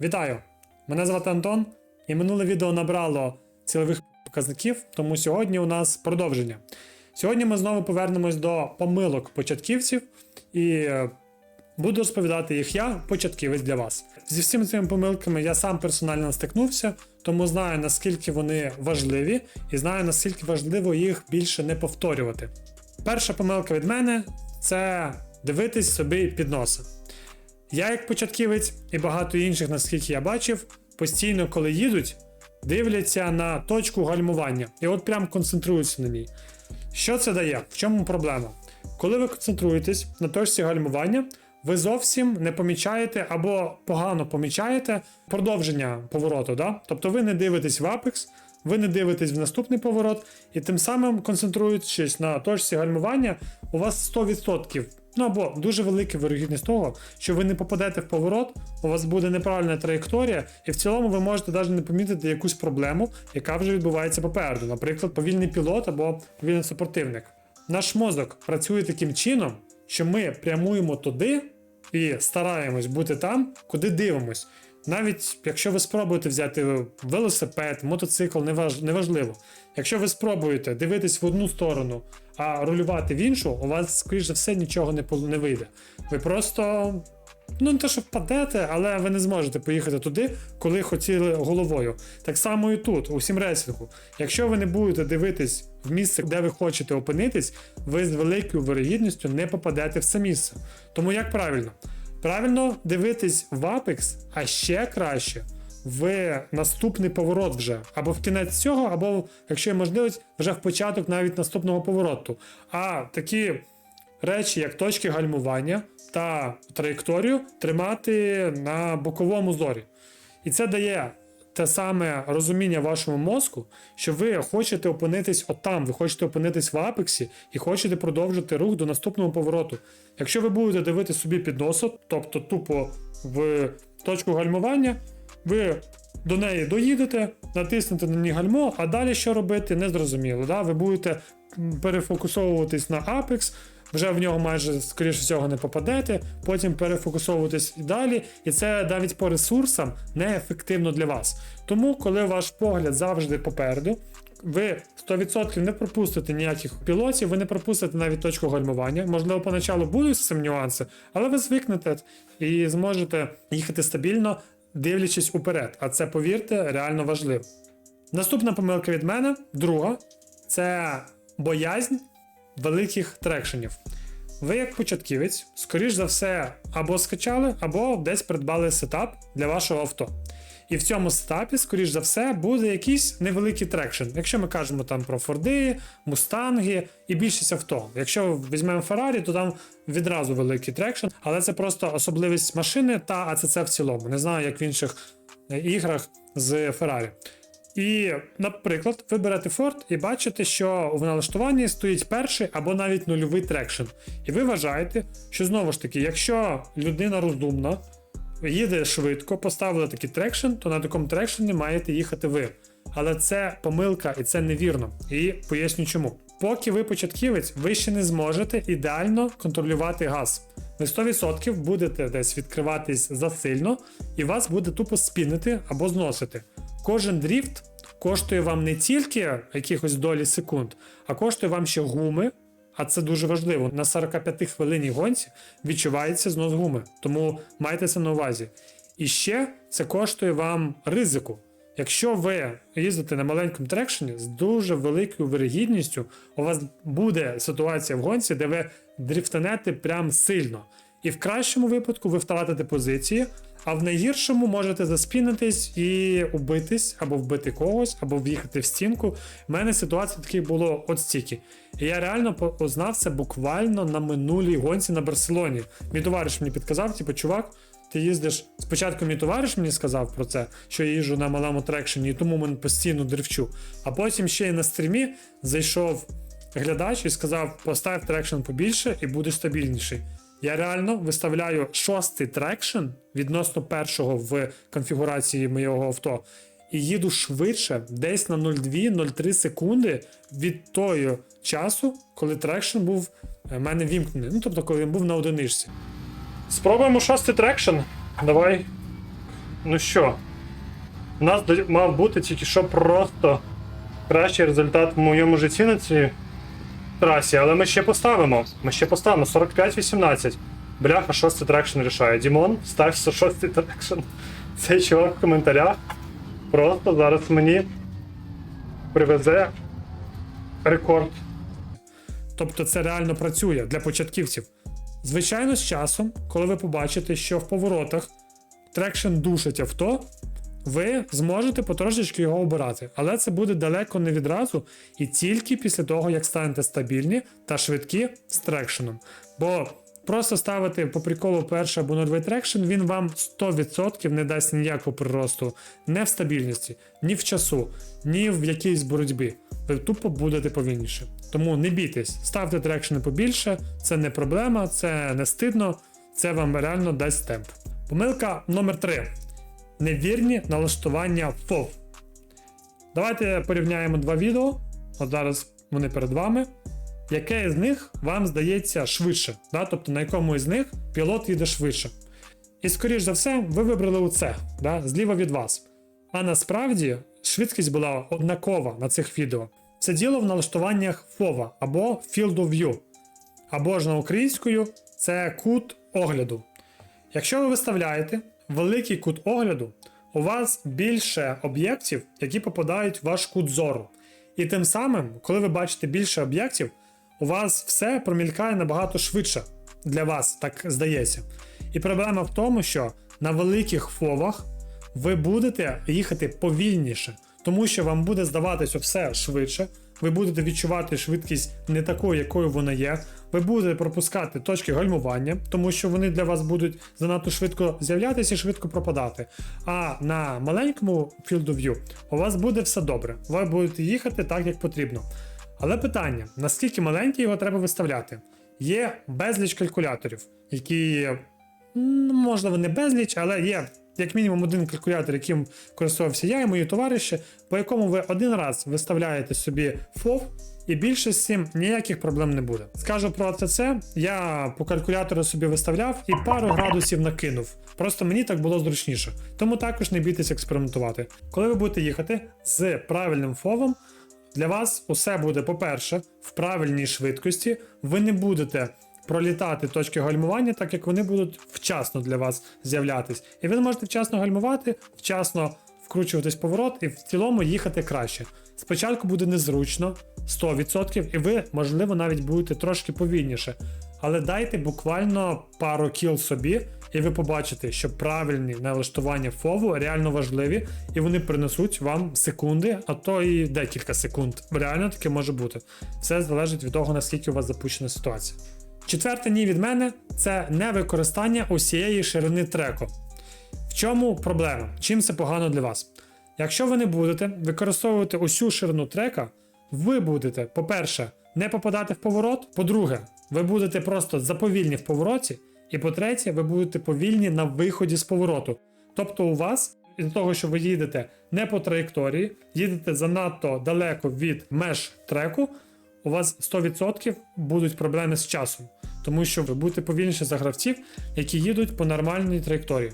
Вітаю! Мене звати Антон, і минуле відео набрало цілових показників, тому сьогодні у нас продовження. Сьогодні ми знову повернемось до помилок початківців і е, буду розповідати їх я, початківець для вас. Зі всіми цими помилками я сам персонально стикнувся, тому знаю наскільки вони важливі, і знаю наскільки важливо їх більше не повторювати. Перша помилка від мене це дивитись собі під носа. Я, як початківець, і багато інших, наскільки я бачив, постійно, коли їдуть, дивляться на точку гальмування і от прям концентруються на ній. Що це дає? В чому проблема? Коли ви концентруєтесь на точці гальмування, ви зовсім не помічаєте або погано помічаєте продовження повороту. Да? Тобто ви не дивитесь в апекс, ви не дивитесь в наступний поворот, і тим самим концентруючись на точці гальмування, у вас 100%. Ну або дуже велика вирогідність того, що ви не попадете в поворот, у вас буде неправильна траєкторія, і в цілому ви можете навіть не помітити якусь проблему, яка вже відбувається попереду. Наприклад, повільний пілот або повільний супротивник. Наш мозок працює таким чином, що ми прямуємо туди і стараємось бути там, куди дивимось. Навіть якщо ви спробуєте взяти велосипед, мотоцикл, неваж, неважливо. Якщо ви спробуєте дивитись в одну сторону, а рулювати в іншу, у вас, скоріш за все, нічого не, не вийде. Ви просто. Ну, не те, що впадете, але ви не зможете поїхати туди, коли хотіли головою. Так само і тут, у сімресінгу. Якщо ви не будете дивитись в місце, де ви хочете опинитись, ви з великою вирогідністю не попадете в це місце. Тому як правильно? Правильно дивитись в Apex, а ще краще в наступний поворот вже. Або в кінець цього, або, якщо є можливість, вже в початок навіть наступного повороту. А такі речі, як точки гальмування та траєкторію, тримати на боковому зорі. І це дає те саме розуміння вашому мозку, що ви хочете опинитись отам, ви хочете опинитись в апексі і хочете продовжити рух до наступного повороту. Якщо ви будете дивитися собі під носом, тобто тупо в точку гальмування, ви до неї доїдете, натиснете на ній гальмо, а далі що робити, не зрозуміло. Да? Ви будете перефокусовуватись на Apex, вже в нього майже, скоріше всього, не попадете, потім перефокусовуватись і далі, і це навіть по ресурсам неефективно для вас. Тому, коли ваш погляд завжди попереду, ви 100% не пропустите ніяких пілотів, ви не пропустите навіть точку гальмування. Можливо, поначалу будуть з цим нюанси, але ви звикнете і зможете їхати стабільно, дивлячись уперед. А це, повірте, реально важливо. Наступна помилка від мене, друга, це боязнь великих трекшенів. Ви, як початківець, скоріш за все, або скачали, або десь придбали сетап для вашого авто. І в цьому сетапі, скоріш за все, буде якийсь невеликий трекшн. Якщо ми кажемо там про Форди, Мустанги і більшість авто. Якщо візьмемо Феррарі, то там відразу великий трекшн, але це просто особливість машини та АЦЦ в цілому. Не знаю, як в інших е, іграх з Феррарі. І, наприклад, ви берете Ford і бачите, що в налаштуванні стоїть перший або навіть нульовий трекшн. І ви вважаєте, що знову ж таки, якщо людина розумна, їде швидко, поставила такий трекшн, то на такому трекшені маєте їхати ви. Але це помилка і це невірно. І поясню чому. Поки ви початківець, ви ще не зможете ідеально контролювати газ. Ви 100% будете десь відкриватись засильно, і вас буде тупо спінити або зносити. Кожен дріфт коштує вам не тільки якихось долі секунд, а коштує вам ще гуми. А це дуже важливо. На 45 хвилинній гонці відчувається знос гуми, тому майте це на увазі. І ще це коштує вам ризику. Якщо ви їздите на маленькому трекшені з дуже великою вирогідністю, у вас буде ситуація в гонці, де ви дрифтанете прям сильно. І в кращому випадку ви втратите позиції, а в найгіршому можете заспінитись і убитись, або вбити когось, або в'їхати в стінку. У мене ситуація такі було от стільки. І я реально познав це буквально на минулій гонці на Барселоні. Мій товариш мені підказав, типу, чувак, ти їздиш. Спочатку мій товариш мені сказав про це, що я їжджу на малому трекшені, і тому мен постійно дрифчу. А потім ще й на стрімі зайшов глядач і сказав: постав трекшн побільше і будеш стабільніший. Я реально виставляю шостий трекшн відносно першого в конфігурації моєго авто. І їду швидше, десь на 0,2-0,3 секунди від того часу, коли трекшн був е, в мене вімкнений. Ну тобто, коли він був на одиничці. Спробуємо шостий трекшн. Давай. Ну що, у нас мав бути тільки що просто кращий результат в моєму житті на цій трасі, але ми ще поставимо. Ми ще поставимо 45-18. Бляха, шостий трекшн рішає. Дімон, став шостий трекшн. Цей чувак в коментарях. Просто зараз мені привезе рекорд. Тобто це реально працює для початківців. Звичайно, з часом, коли ви побачите, що в поворотах трекшн душить авто, ви зможете потрошечки його обирати. Але це буде далеко не відразу і тільки після того, як станете стабільні та швидкі з трекшеном. Бо просто ставити по приколу перший або нульовий трекшн, він вам 100% не дасть ніякого приросту не в стабільності, ні в часу, ні в якійсь боротьбі. Ви тупо будете повільніше. Тому не бійтесь, ставте трекшени побільше, це не проблема, це не стидно, це вам реально дасть темп. Помилка номер 3 невірні налаштування FOV. Давайте порівняємо два відео. От зараз вони перед вами. Яке з них вам здається швидше? Да? Тобто на якому із них пілот їде швидше. І скоріш за все, ви вибрали оце, да? зліва від вас. А насправді швидкість була однакова на цих відео. Це діло в налаштуваннях FOV або Field of View. Або ж на українською це кут огляду. Якщо ви виставляєте великий кут огляду, у вас більше об'єктів, які попадають в ваш кут зору. І тим самим, коли ви бачите більше об'єктів, у вас все промількає набагато швидше для вас, так здається. І проблема в тому, що на великих фовах ви будете їхати повільніше, тому що вам буде здаватися все швидше. Ви будете відчувати швидкість не такою, якою вона є. Ви будете пропускати точки гальмування, тому що вони для вас будуть занадто швидко з'являтися і швидко пропадати. А на маленькому field of view у вас буде все добре. Ви будете їхати так, як потрібно. Але питання: наскільки маленький його треба виставляти? Є безліч калькуляторів, які можливо не безліч, але є як мінімум один калькулятор, яким користувався я і мої товариші, по якому ви один раз виставляєте собі FOV, і більше з цим ніяких проблем не буде. Скажу про АЦЦ, я по калькулятору собі виставляв і пару градусів накинув. Просто мені так було зручніше. Тому також не бійтесь експериментувати. Коли ви будете їхати з правильним фовом, для вас усе буде, по-перше, в правильній швидкості. Ви не будете пролітати точки гальмування, так як вони будуть вчасно для вас з'являтись. І ви зможете вчасно гальмувати, вчасно вкручуватись поворот і в цілому їхати краще. Спочатку буде незручно, 100%, і ви, можливо, навіть будете трошки повільніше. Але дайте буквально пару кіл собі, і ви побачите, що правильні налаштування фову реально важливі, і вони принесуть вам секунди, а то і декілька секунд. Реально таке може бути. Все залежить від того, наскільки у вас запущена ситуація. Четверте ні від мене це невикористання усієї ширини треку. В чому проблема? Чим це погано для вас? Якщо ви не будете використовувати усю ширину трека, ви будете, по-перше, не попадати в поворот. По-друге, ви будете просто заповільні в повороті. І по-третє, ви будете повільні на виході з повороту. Тобто у вас, із того, що ви їдете не по траєкторії, їдете занадто далеко від меж треку, у вас 100% будуть проблеми з часом, тому що ви будете повільніше за гравців, які їдуть по нормальній траєкторії.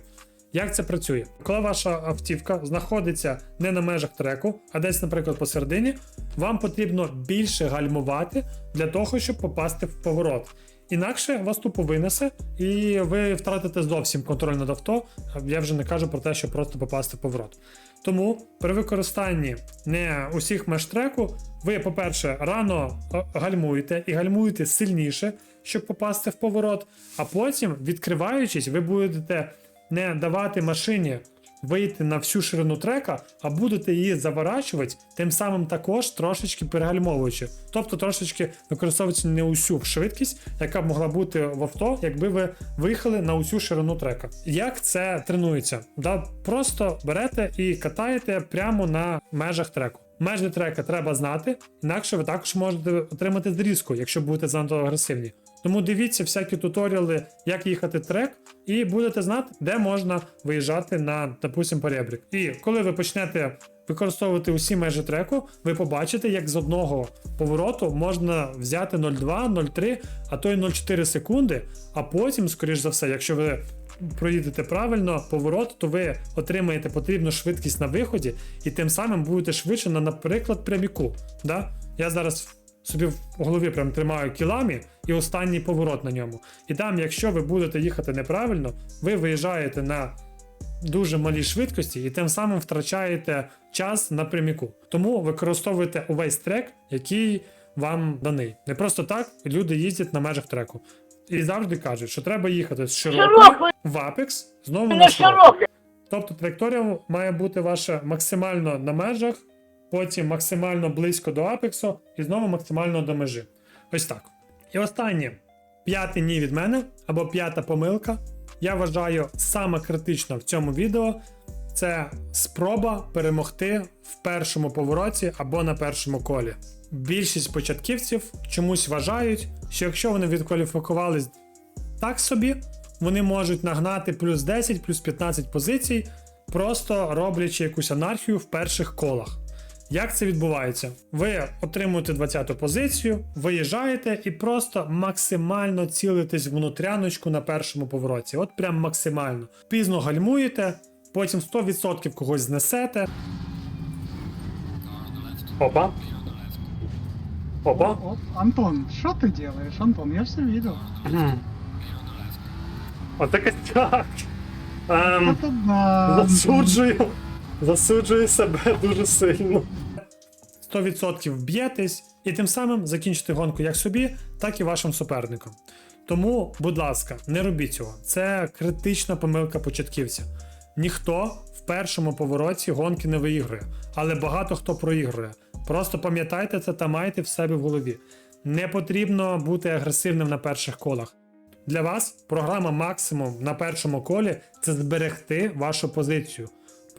Як це працює? Коли ваша автівка знаходиться не на межах треку, а десь, наприклад, посередині, вам потрібно більше гальмувати для того, щоб попасти в поворот. Інакше вас тупо винесе, і ви втратите зовсім контроль над авто. Я вже не кажу про те, щоб просто попасти в поворот. Тому при використанні не усіх меж треку, ви, по-перше, рано е, гальмуєте і гальмуєте сильніше, щоб попасти в поворот, а потім, відкриваючись, ви будете не давати машині вийти на всю ширину трека, а будете її заворачувати, тим самим також трошечки перегальмовуючи. Тобто трошечки використовуючи не усю швидкість, яка б могла бути в авто, якби ви виїхали на усю ширину трека. Як це тренується? Да, Просто берете і катаєте прямо на межах треку. Межі трека треба знати, інакше ви також можете отримати зрізку, якщо будете занадто агресивні. Тому дивіться всякі туторіали, як їхати трек, і будете знати, де можна виїжджати на, допустим, поребрик. І коли ви почнете використовувати усі межі треку, ви побачите, як з одного повороту можна взяти 0,2, 0,3, а то й 0,4 секунди, а потім, скоріш за все, якщо ви проїдете правильно поворот, то ви отримаєте потрібну швидкість на виході, і тим самим будете швидше на, наприклад, пряміку. Да? Я зараз собі в голові прям тримаю кілами і останній поворот на ньому. І там, якщо ви будете їхати неправильно, ви виїжджаєте на дуже малій швидкості і тим самим втрачаєте час на пряміку. Тому використовуйте увесь трек, який вам даний. Не просто так люди їздять на межах треку. І завжди кажуть, що треба їхати з широкої в апекс, знову на широку. Тобто траєкторія має бути ваша максимально на межах, потім максимально близько до апексу і знову максимально до межі. Ось так. І останнє, п'яте ні від мене, або п'ята помилка. Я вважаю саме критично в цьому відео це спроба перемогти в першому повороті або на першому колі. Більшість початківців чомусь вважають, що якщо вони відкваліфікувались так собі, вони можуть нагнати плюс 10, плюс 15 позицій, просто роблячи якусь анархію в перших колах. Як це відбувається? Ви отримуєте 20-ту позицію, виїжджаєте і просто максимально цілитесь в внутряночку на першому повороті. От прям максимально. Пізно гальмуєте, потім 100% когось знесете. Опа. Опа. Оп, Антон, что ты делаешь, Антон? Я все видел. Отаке так. Ем, Засуджую. Засуджую себе дуже сильно. 100% б'єтесь і тим самим закінчите гонку як собі, так і вашим суперником. Тому, будь ласка, не робіть цього. Це критична помилка початківця. Ніхто в першому повороті гонки не виігрує, але багато хто проігрує. Просто пам'ятайте це та майте в себе в голові. Не потрібно бути агресивним на перших колах. Для вас програма максимум на першому колі це зберегти вашу позицію.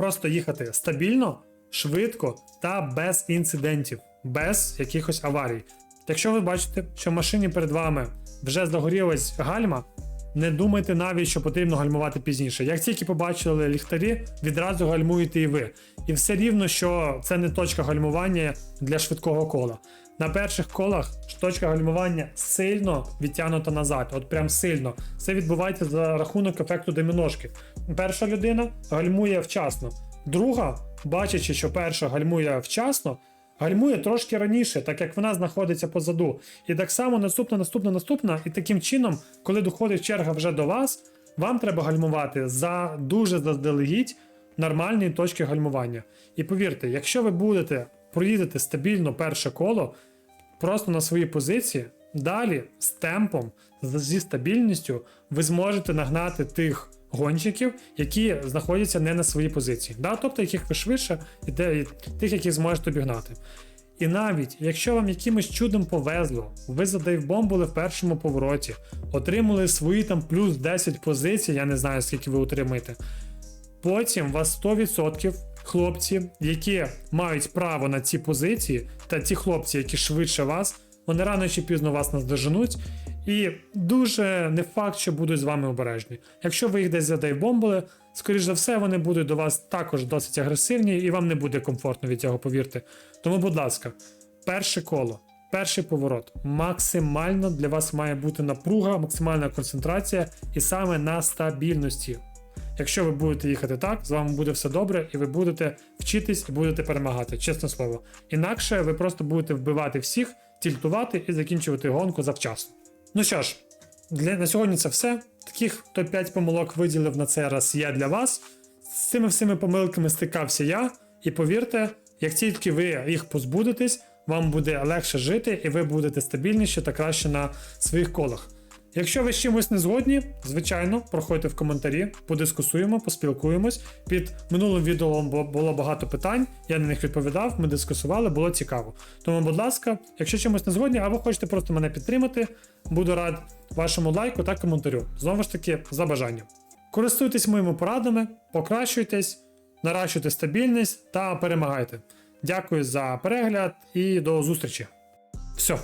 Просто їхати стабільно, швидко та без інцидентів, без якихось аварій. Якщо ви бачите, що в машині перед вами вже загорілась гальма, не думайте навіть, що потрібно гальмувати пізніше. Як тільки побачили ліхтарі, відразу гальмуєте і ви. І все рівно, що це не точка гальмування для швидкого кола. На перших колах точка гальмування сильно відтягнута назад, от прям сильно. Це відбувається за рахунок ефекту доміношки. Перша людина гальмує вчасно, друга, бачачи, що перша гальмує вчасно, гальмує трошки раніше, так як вона знаходиться позаду. І так само наступна, наступна, наступна. І таким чином, коли доходить черга вже до вас, вам треба гальмувати за дуже заздалегідь нормальні точки гальмування. І повірте, якщо ви будете проїдете стабільно перше коло, просто на свої позиції, далі з темпом, зі стабільністю, ви зможете нагнати тих гонщиків, які знаходяться не на своїй позиції. Да? Тобто, яких ви швидше, і тих, яких зможете обігнати. І навіть якщо вам якимось чудом повезло, ви задейвбомбили в першому повороті, отримали свої там плюс 10 позицій, я не знаю скільки ви отримаєте. Потім вас 100% хлопці, які мають право на ці позиції, та ті хлопці, які швидше вас, вони рано чи пізно вас наздоженуть. І дуже не факт, що будуть з вами обережні. Якщо ви їх десь задейвбомбили, скоріш за все, вони будуть до вас також досить агресивні, і вам не буде комфортно від цього, повірте. Тому, будь ласка, перше коло, перший поворот. Максимально для вас має бути напруга, максимальна концентрація, і саме на стабільності. Якщо ви будете їхати так, з вами буде все добре, і ви будете вчитись і будете перемагати, чесне слово. Інакше ви просто будете вбивати всіх, тільтувати і закінчувати гонку завчасно. Ну що ж, для, на сьогодні це все. Таких топ-5 помилок виділив на цей раз я для вас. З цими всіми помилками стикався я, і повірте, як тільки ви їх позбудетесь, вам буде легше жити, і ви будете стабільніші та краще на своїх колах. Якщо ви з чимось не згодні, звичайно, проходьте в коментарі, подискусуємо, поспілкуємось. Під минулим відео було багато питань, я на них відповідав, ми дискусували, було цікаво. Тому, будь ласка, якщо чимось не згодні, або хочете просто мене підтримати, буду рад вашому лайку та коментарю. Знову ж таки, за бажанням. Користуйтесь моїми порадами, покращуйтесь, наращуйте стабільність та перемагайте. Дякую за перегляд і до зустрічі. Все.